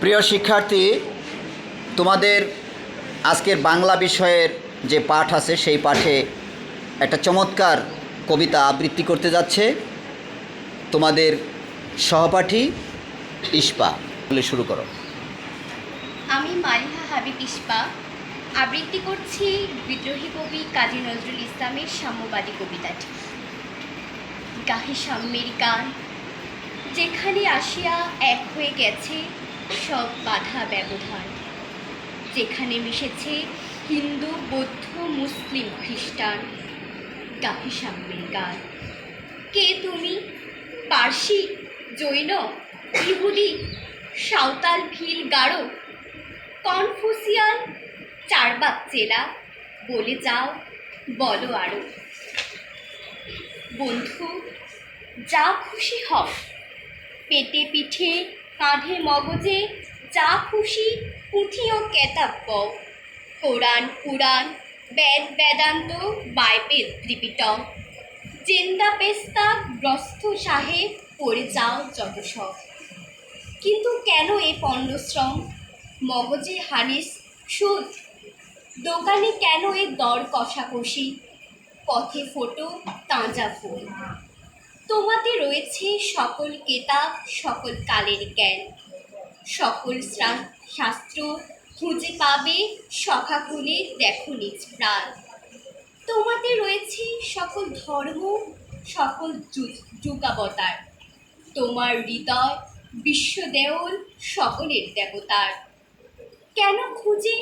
প্রিয় শিক্ষার্থী, তোমাদের আজকের বাংলা বিষয়ের যে পাঠ আছে, সেই পাঠে একটা চমৎকার কবিতা আবৃত্তি করতে যাচ্ছে। তোমাদের সহপাঠী ইস্পা বলে শুরু করো। আমি মালিহা হাবিব ইস্পা আবৃত্তি করছি বিদ্রোহী কবি কাজী নজরুল ইসলামের সাম্যবাদী কবিতাটি। গাহে সাম্যের গান যেখানে আসিয়া এক হয়ে গেছে সব বাধা ব্যবধান। যেখানে মিশেছে হিন্দু, বৌদ্ধ, মুসলিম, খ্রিস্টান গাহে সাম্যের গান। কে তুমি? পার্সি? জৈন? ইহুদি? সাঁওতাল, ভিল গাঢ় কনফুসিয়ান চারবাক চেলা বলে যাও, বলো আরও। বন্ধু, যা খুশি হও। পেটে পিঠে, কাঁধে মগজে, যা খুশি পুঁথি ও কেতাব বও কোরআন পুরাণ বেদ, বেদান্ত, বাইবেল, ত্রিপিটক। জেন্দা পেস্তা গ্রস্থ সাহেব পড়ে যাও যত সব কিন্তু কেন এ পণ্ডশ্রম মগজে হানিস সুদ। দোকানে কেন এ দর কষাকষি? পথে ফোটো, তাজা ফুল। তোমাতে রয়েছে সকল কেতাব, সকল কালের জ্ঞান। সকল শাস্ত্র খুঁজে পাবে সখা খুলে দেখো নিজ প্রাণ। তোমাতে রয়েছে সকল ধর্ম, সকল যুগাবতার। তোমার হৃদয় বিশ্বদেউল সকলের দেবতার। কেন খুঁজে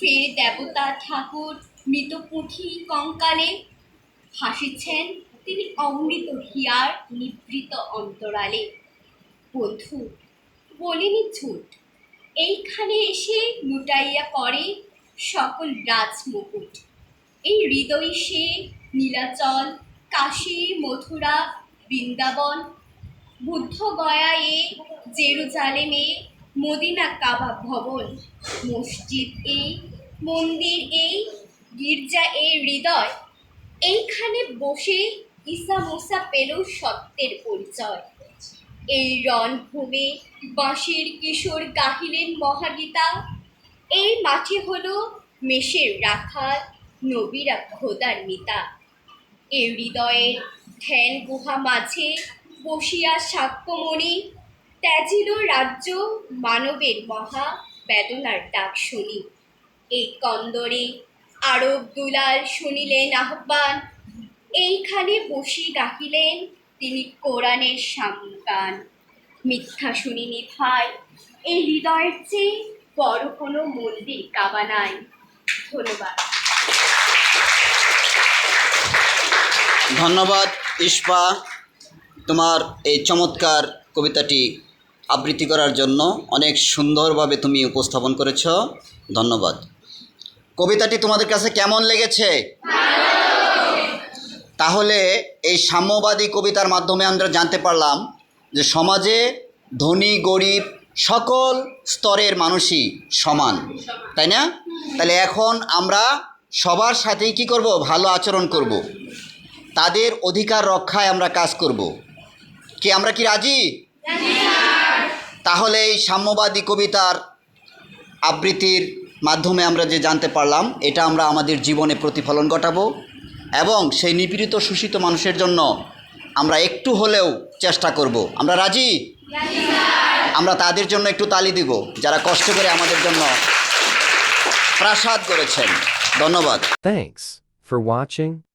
ফের দেবতা ঠাকুর মৃত পুঁথি কঙ্কালে? হাসিছেন তিনি অমৃত হিয়ার নিভৃত অন্তরালে। বন্ধু, বলিনি ঝুট। এইখানে এসে লুটাইয়া পড়ে সকল রাজমুকুট। এই হৃদয় সে, নীলাচল, কাশী, মথুরা, বৃন্দাবন, বুদ্ধ গয়ায়ে জেরুজালেমে, মদিনা কাবা ভবন, মসজিদ এই মন্দির এই গির্জা এই হৃদয়। এইখানে বসে ঈসা মোসা পেল সত্যের পরিচয়। এই রণভূমি, বাঁশের কিশোর গাহিলেন মহাগীতা, এই মাঠে হলো মেষের রাখাল, নবীরা খোদার মিতা। এ হৃদয়ের ধ্যান গুহা মাঝে বসিয়া সাক্ষ্যমণি, ত্যাজিল রাজ্য মানবের মহা বেদনার ডাক শুনি। এই কন্দরে আরব দুলাল শুনিলেন আহ্বান এইখানে বসি ডাকিলেন তিনি কোরআনের সামগান মিথ্যা শুনিনি ভাই, এই হৃদয়ের চেয়ে বড় কোনো মন্দির কাবা নাই। ধন্যবাদ। ধন্যবাদ ইস্পা তোমার এই চমৎকার কবিতাটি আবৃত্তি করার জন্য অনেক সুন্দরভাবে তুমি উপস্থাপন করেছ। ধন্যবাদ। কবিতাটি তোমাদের কাছে কেমন লেগেছে? তাহলে এই সাম্যবাদী কবিতার মাধ্যমে আমরা জানতে পারলাম যে সমাজে ধনী, গরিব সকল স্তরের মানুষই সমান, তাই না? তাহলে এখন আমরা সবার সাথেই কি করব? ভালো আচরণ করব। তাদের অধিকার রক্ষায় আমরা কাজ করব। কি, আমরা কি রাজি? তাহলে এই সাম্যবাদী কবিতার আবৃত্তির মাধ্যমে আমরা যে জানতে পারলাম, এটা আমরা আমাদের জীবনে প্রতিফলন ঘটাবো। এবং সেই নিপীড়িত শোষিত মানুষের জন্য আমরা একটু হলেও চেষ্টা করব। আমরা রাজি? আমরা তাদের জন্য একটু তালি দিব, যারা কষ্ট করে আমাদের জন্য প্রাসাদ করেছেন ধন্যবাদ। Thanks for watching.